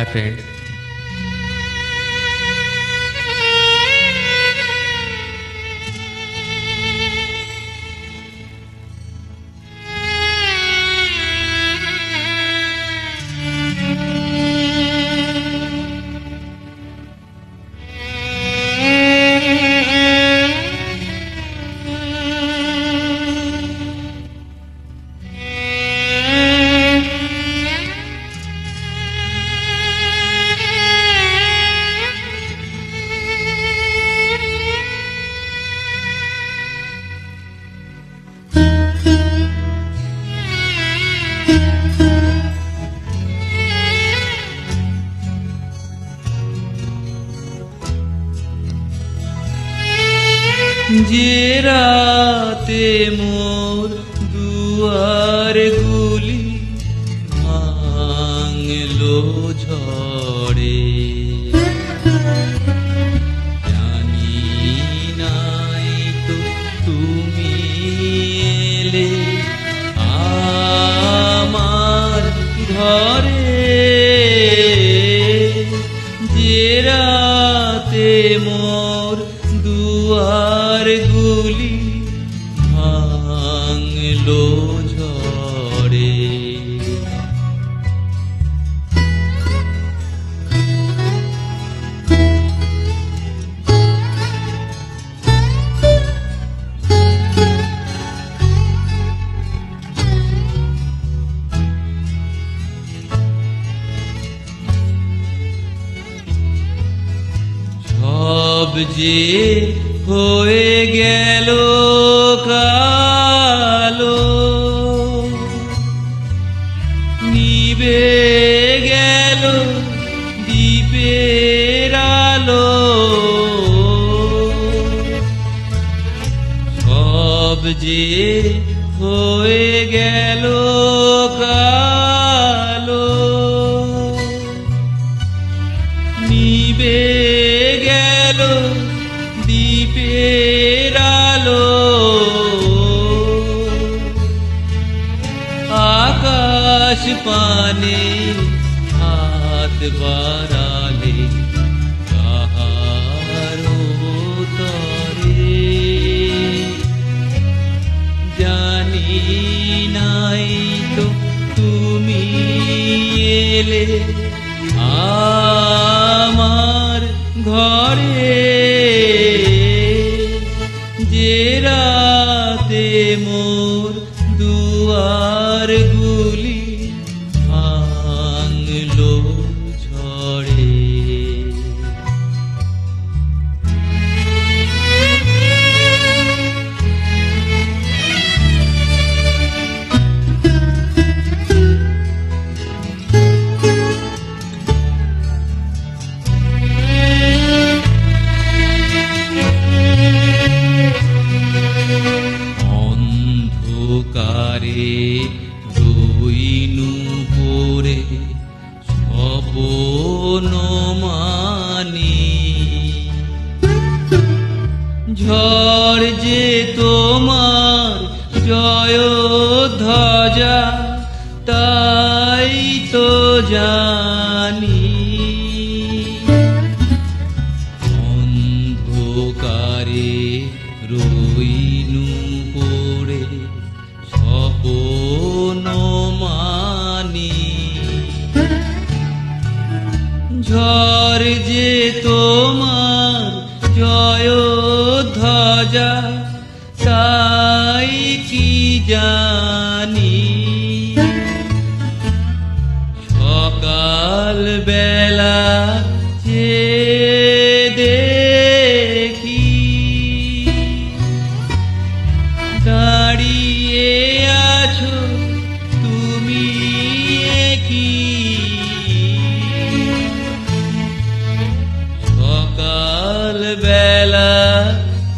Hi friends. যে রাতে মোর দুয়ার গুলি ভাঙলো ঝড়ে। জানি নাই তো তুমি এলে আমার ঘরে। যে রাতে মোর দুয়ার গুলি ভাঙলো ঝড়ে। সব যে হয়ে গেল কালো। নিবে গেল দ্বীপের আলো। সব যে হয়ে গেল কালো। নিবে গেল দ্বীপের আলো। আকাশ পানে হাত বাড়ালে কাহারো তরে জানি নাই তো তুমি এলে, আমার ঘরে যে রাতে মোর দুয়ার রইনু পরে সবন মানি। ঝড় যে তোমার জয় ধ্বজা তাই তো জানি। অন্ধকারে রইনু ঝড় যে তোমার জয় ধ্বজা তাই কি জানি? সকাল বেলা যে দেখি দাঁড়িয়ে আছো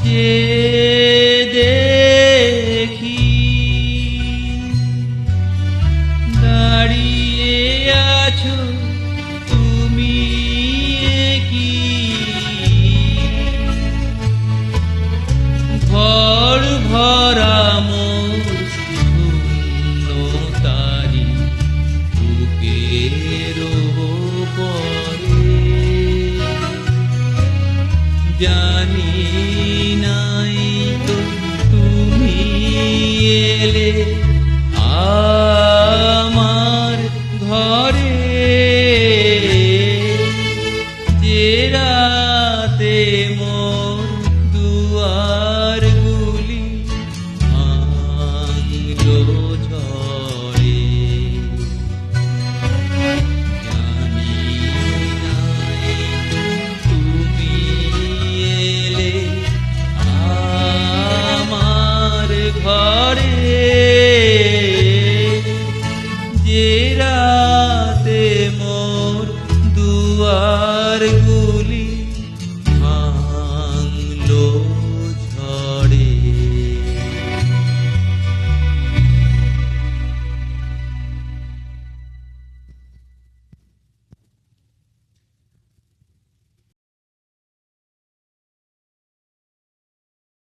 যে দেখি। দাঁড়িয়ে আছো তুমি কি ঘর ভরা তারি বুকের পরে জানি নাই